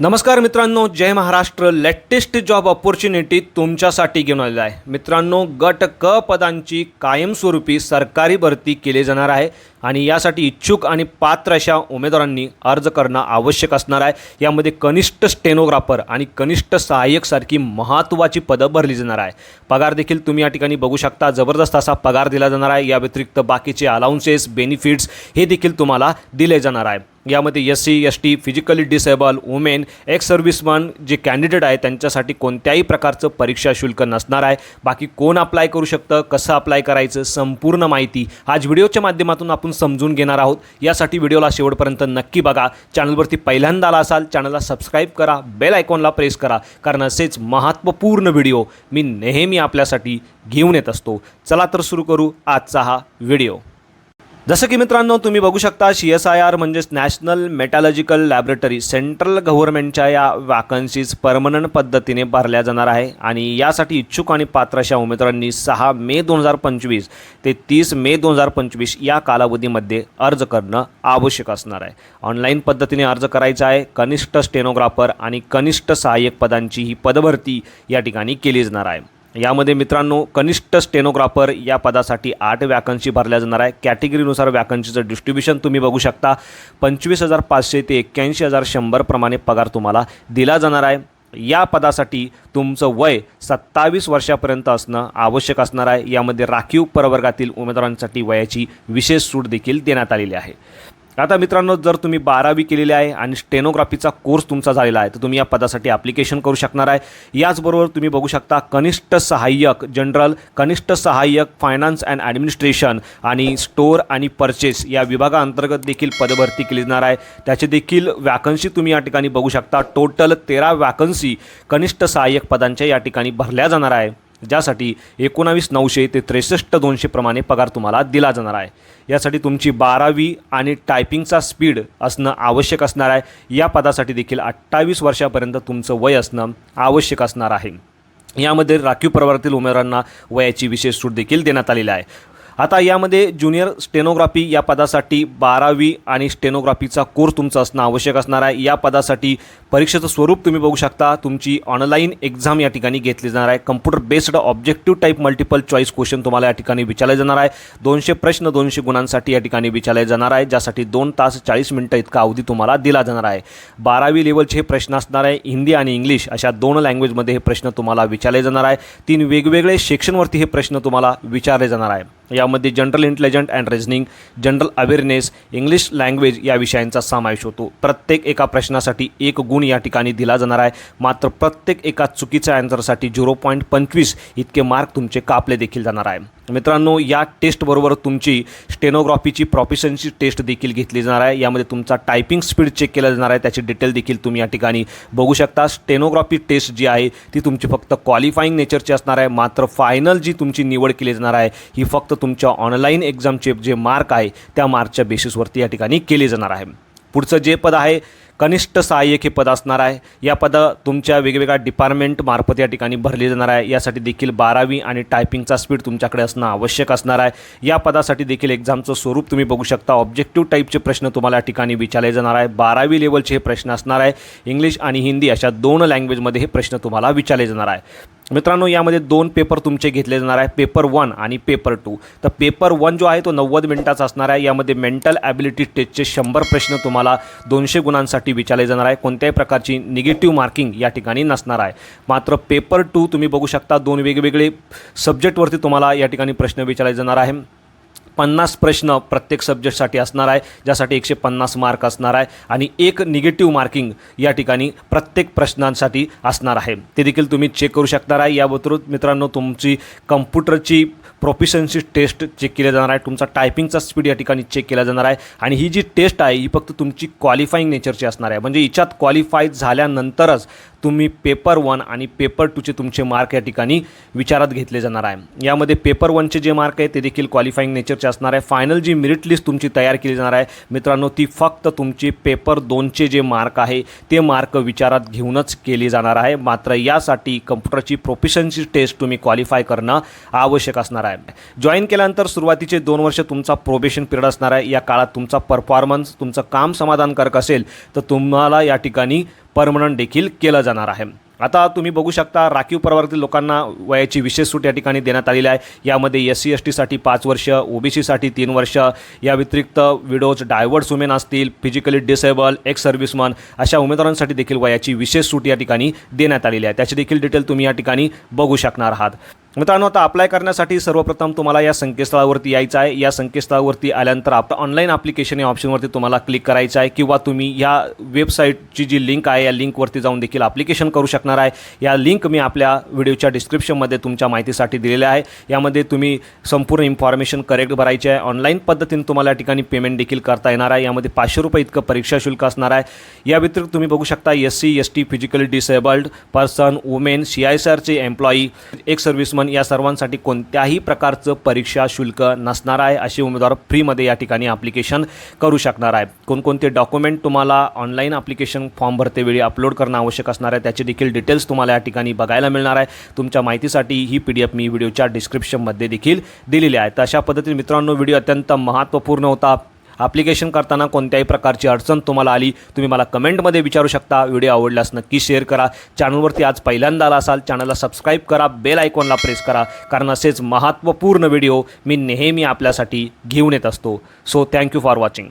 नमस्कार मित्रांनो जय महाराष्ट्र. लेटेस्ट जॉब ऑपॉर्च्युनिटी तुमच्यासाठी घेऊन आलेला आहे. मित्रांनो गट क पदांची कायमस्वरूपी सरकारी भरती केली जाणार आहे आणि यासाठी इच्छुक आणि पात्र अशा उमेदवारांनी अर्ज करणं आवश्यक असणार आहे. यामध्ये कनिष्ठ स्टेनोग्राफर आणि कनिष्ठ सहाय्यकसारखी महत्त्वाची पदं भरली जाणार आहे. पगार देखील तुम्ही या ठिकाणी बघू शकता. जबरदस्त असा पगार दिला जाणार आहे. या व्यतिरिक्त बाकीचे अलाउन्सेस बेनिफिट्स हे देखील तुम्हाला दिले जाणार आहे. यामध्ये S C S T physically disable women ex serviceman जे कॅन्डिडेट आहे त्यांच्यासाठी कोणत्याही प्रकारचं परीक्षा शुल्क नसणार आहे. बाकी कोण अप्लाय करू शकतं कसं अप्लाय करायचं संपूर्ण माहिती आज व्हिडिओच्या माध्यमातून आपण समजून घेणार आहोत. यासाठी व्हिडिओला शेवटपर्यंत नक्की बघा. चॅनलवरती पहिल्यांदा आला असाल चॅनलला सबस्क्राईब करा बेल आयकॉनला प्रेस करा कारण असेच महत्त्वपूर्ण व्हिडिओ मी नेहमी आपल्यासाठी घेऊन येत असतो. चला तर सुरू करू आजचा हा व्हिडिओ. जसं की मित्रांनो तुम्ही बघू शकता सी एस आय आर म्हणजेच नॅशनल मेटॅलॉजिकल लॅबोरेटरी सेंट्रल गव्हर्नमेंटच्या या वॅकन्सीज परमनंट पद्धतीने भरल्या जाणार आहे. आणि यासाठी इच्छुक आणि पात्र अशा उमेदवारांनी सहा मे दोन हजार पंचवीस ते तीस मे दोन हजार पंचवीस या कालावधीमध्ये अर्ज करणं आवश्यक असणार आहे. ऑनलाईन पद्धतीने अर्ज करायचा आहे. कनिष्ठ स्टेनोग्राफर आणि कनिष्ठ सहाय्यक पदांची ही पदभरती या ठिकाणी केली जाणार आहे. यामध्ये मित्रांनो कनिष्ठ स्टेनोग्राफर या पदासाठी आठ वॅकन्सी भरल्या जाणार आहे. कॅटेगरीनुसार वॅकन्सीचं डिस्ट्रीब्युशन तुम्ही बघू शकता. पंचवीस हजार पाचशे ते एक्क्याऐंशी हजार शंभरप्रमाणे पगार तुम्हाला दिला जाणार आहे. या पदासाठी तुमचं वय सत्तावीस वर्षापर्यंत असणं आवश्यक असणार आहे. यामध्ये राखीव प्रवर्गातील उमेदवारांसाठी वयाची विशेष सूट देखील देण्यात आलेली आहे. आता मित्रांनो जर तुम्ही बारावी केलेली आहे आणि स्टेनोग्राफीचा कोर्स तुमचा झालेला आहे तर तुम्ही या पदासाठी ॲप्लिकेशन करू शकणार आहे. याचबरोबर तुम्ही बघू शकता कनिष्ठ सहाय्यक जनरल कनिष्ठ सहाय्यक फायनान्स अँड ॲडमिनिस्ट्रेशन आणि स्टोअर आणि परचेस या विभागाअंतर्गत देखील पदभरती केली जाणार आहे. त्याचे देखील वॅकन्सी तुम्ही या ठिकाणी बघू शकता. टोटल तेरा वॅकन्सी कनिष्ठ सहाय्यक पदांच्या या ठिकाणी भरल्या जाणार आहे. ज्यासाठी एकोणावीस नऊशे ते त्रेसष्ट दोनशे प्रमाणे पगार तुम्हाला दिला जाणार आहे. यासाठी तुमची बारावी आणि टायपिंगचा स्पीड असणं आवश्यक असणार आहे. या पदासाठी देखील अठ्ठावीस वर्षापर्यंत तुमचं वय असणं आवश्यक असणार आहे. यामध्ये राखीव प्रवर्गातील उमेदवारांना वयाची विशेष सूट देखील देण्यात आलेली आहे. आता यामध्ये ज्युनियर स्टेनोग्राफी या पदासाठी बारावी आणि स्टेनोग्राफीचा कोर्स तुमचा असणं आवश्यक असणार आहे. या पदासाठी परीक्षेचं स्वरूप तुम्ही बघू शकता. तुमची ऑनलाईन एक्झाम या ठिकाणी घेतली जाणार आहे. Computer based objective type multiple choice question तुम्हाला या ठिकाणी विचारले जाणार आहे. दोनशे प्रश्न दोनशे गुणांसाठी या ठिकाणी विचारले जाणार आहे ज्यासाठी दोन तास चाळीस मिनटं इतका अवधी तुम्हाला दिला जाणार आहे. बारावी लेवलचे हे प्रश्न असणार आहे हिंदी आणि इंग्लिश. अशा दोन लँग्वेजमध्ये हे प्रश्न तुम्हाला विचारले जाणार आहे. तीन वेगवेगळे सेक्शनवरती हे प्रश्न तुम्हाला विचारले जाणार आहे. यामध्ये general intelligent and reasoning general awareness English language या विषयांचा समावेश होतो. प्रत्येक एका प्रश्नासाठी एक गुण या ठिकाणी दिला जाणार आहे. मात्र प्रत्येक एका चुकीच्या अँसरसाठी झिरो पॉईंट पंचवीस इतके मार्क तुमचे कापले देखील जाणार आहे. मित्रांनो या टेस्टबरोबर तुमची स्टेनोग्राफीची प्रॉफिशन्सी टेस्ट देखील घेतली जाणार आहे. यामध्ये तुमचा टायपिंग स्पीड चेक केला जाणार आहे. त्याची डिटेल देखील तुम्ही या ठिकाणी बघू शकता. स्टेनोग्राफी टेस्ट जी आहे ती तुमची फक्त क्वालिफाईंग नेचरची असणार आहे. मात्र फायनल जी तुमची निवड केली जाणार आहे ही फक्त तुमच्या ऑनलाईन एक्झामचे जे मार्क आहे त्या मार्कच्या बेसिसवरती या ठिकाणी केली जाणार आहे. पुढचं जे पद आहे कनिष्ठ सहाय्यक हे पद असणार आहे. या पद तुमच्या वेगवेगळ्या डिपार्टमेंटमार्फत या ठिकाणी भरली जाणार आहे. यासाठी देखील बारावी आणि टायपिंगचा स्पीड तुमच्याकडे असणं आवश्यक असणार आहे. या पदासाठी देखील एक्झामचं स्वरूप तुम्ही बघू शकता. ऑब्जेक्टिव्ह टाईपचे प्रश्न तुम्हाला या ठिकाणी विचारले जाणार आहे. बारावी लेवलचे हे प्रश्न असणार आहे. इंग्लिश आणि हिंदी अशा दोन लँग्वेजमध्ये हे प्रश्न तुम्हाला विचारले जाणार आहे. मित्रांनो यामध्ये दोन पेपर तुमचे घेतले जाणार आहे. पेपर वन आणि पेपर टू तर पेपर वन जो आहे तो नव्वद मिनिटाचा असणार आहे. यामध्ये मेंटल ॲबिलिटी टेस्टचे शंभर प्रश्न तुम्हाला दोनशे गुणांसाठी विचारले जाणार आहे. कोणत्याही प्रकारची निगेटिव्ह मार्किंग या ठिकाणी नसणार आहे. मात्र पेपर टू तुम्ही बघू शकता. दोन वेगवेगळे सब्जेक्टवरती तुम्हाला या ठिकाणी प्रश्न विचारले जाणार आहे. पन्नास प्रश्न प्रत्येक सब्जेक्टसाठी असणार आहे ज्यासाठी एकशे पन्नास मार्क असणार आहे आणि एक निगेटिव्ह मार्किंग या ठिकाणी प्रत्येक प्रश्नांसाठी असणार आहे. ते देखील तुम्ही चेक करू शकणार आहे. याबरोबर मित्रांनो तुमची कम्प्युटरची प्रोफिशन्सी टेस्ट चेक केली जाणार आहे. तुमचा टायपिंगचा स्पीड या ठिकाणी चेक केला जाणार आहे. आणि ही जी टेस्ट आहे ही फक्त तुमची क्वालिफाईंग नेचरची असणार आहे. म्हणजे हिच्यात क्वालिफाय झाल्यानंतरच तुम्ही पेपर वन आणि पेपर टूचे तुमचे मार्क या ठिकाणी विचारात घेतले जाणार आहे. यामध्ये पेपर वनचे जे मार्क आहे ते देखील क्वालिफाईंग नेचरचे असणार आहे. फायनल जी मेरिट लिस्ट तुमची तयार केली जाणार आहे. मित्रांनो ती फक्त तुमची पेपर दोनचे जे मार्क आहे ते मार्क विचारात घेऊनच केली जाणार आहे. मात्र यासाठी कम्प्युटरची प्रोफिशन्सी टेस्ट तुम्ही क्वालिफाय करणं आवश्यक असणार आहे. जॉईन केल्यानंतर सुरुवातीचे दोन वर्ष तुमचा प्रोबेशन पिरियड असणार आहे. या काळात तुमचा परफॉर्मन्स तुमचं काम समाधानकारक असेल तर तुम्हाला या ठिकाणी परमनंट देखील केलं जाणार आहे. आता तुम्ही बघू शकता राखीव प्रवर्गातील लोकांना वयाची विशेष सूट या ठिकाणी देण्यात आलेली आहे. यामध्ये एस सी एस टीसाठी पाच वर्ष ओबीसीसाठी तीन वर्ष. या व्यतिरिक्त विडोज डायव्हर्स वुमेन असतील फिजिकली डिसेबल एक्स सर्व्हिसमन अशा उमेदवारांसाठी देखील वयाची विशेष सूट या ठिकाणी देण्यात आलेली आहे. त्याची देखील डिटेल तुम्ही या ठिकाणी बघू शकणार आहात. मित्रांनो आता अप्लाय करण्यासाठी सर्वप्रथम तुम्हाला या संकेतस्थळावरती यायचं आहे. या संकेतस्थळावरती आल्यानंतर आपलं ऑनलाईन ॲप्लिकेशन या ऑप्शनवरती तुम्हाला क्लिक करायचं आहे किंवा तुम्ही या वेबसाईटची जी लिंक आहे या लिंकवरती जाऊन देखील ॲप्लिकेशन करू शकणार आहे. या लिंक मी आपल्या व्हिडिओच्या डिस्क्रिप्शनमध्ये तुमच्या माहितीसाठी दिलेल्या आहे. यामध्ये तुम्ही संपूर्ण इन्फॉर्मेशन करेक्ट भरायची आहे. ऑनलाईन पद्धतीने तुम्हाला या ठिकाणी पेमेंट देखील करता येणार आहे. यामध्ये पाचशे रुपये इतकं परीक्षा शुल्क असणार आहे. या व्यतिरिक्त तुम्ही बघू शकता S C S T physically disabled person women C I C आरचे employee एक सर्व्हिसमन या सर्वांसाठी कोणत्याही प्रकारचं परीक्षा शुल्क नसणार आहे असे उमेदवार फ्रीमध्ये या ठिकाणी ॲप्लिकेशन करू शकणार आहे. कोणकोणते डॉक्युमेंट तुम्हाला ऑनलाईन ॲप्लिकेशन फॉर्म भरतेवेळी अपलोड करणं आवश्यक असणार आहे त्याचे देखील डिटेल्स तुम्हाला या ठिकाणी बघायला मिळणार आहे. तुमच्या माहितीसाठी ही पी डी एफ मी व्हिडिओच्या डिस्क्रिप्शनमध्ये देखील दिलेली आहे. तर अशा पद्धतीने मित्रांनो व्हिडिओ अत्यंत महत्त्वपूर्ण होता. ॲप्लिकेशन करताना कोणत्याही प्रकारची अडचण तुम्हाला आली तुम्ही मला कमेंटमध्ये विचारू शकता. व्हिडिओ आवडल्यास नक्की शेअर करा. चॅनलवरती आज पहिल्यांदा आला असाल चॅनलला सबस्क्राईब करा बेल आयकॉनला प्रेस करा कारण असेच महत्त्वपूर्ण व्हिडिओ मी नेहमी आपल्यासाठी घेऊन येत असतो. So thank you for watching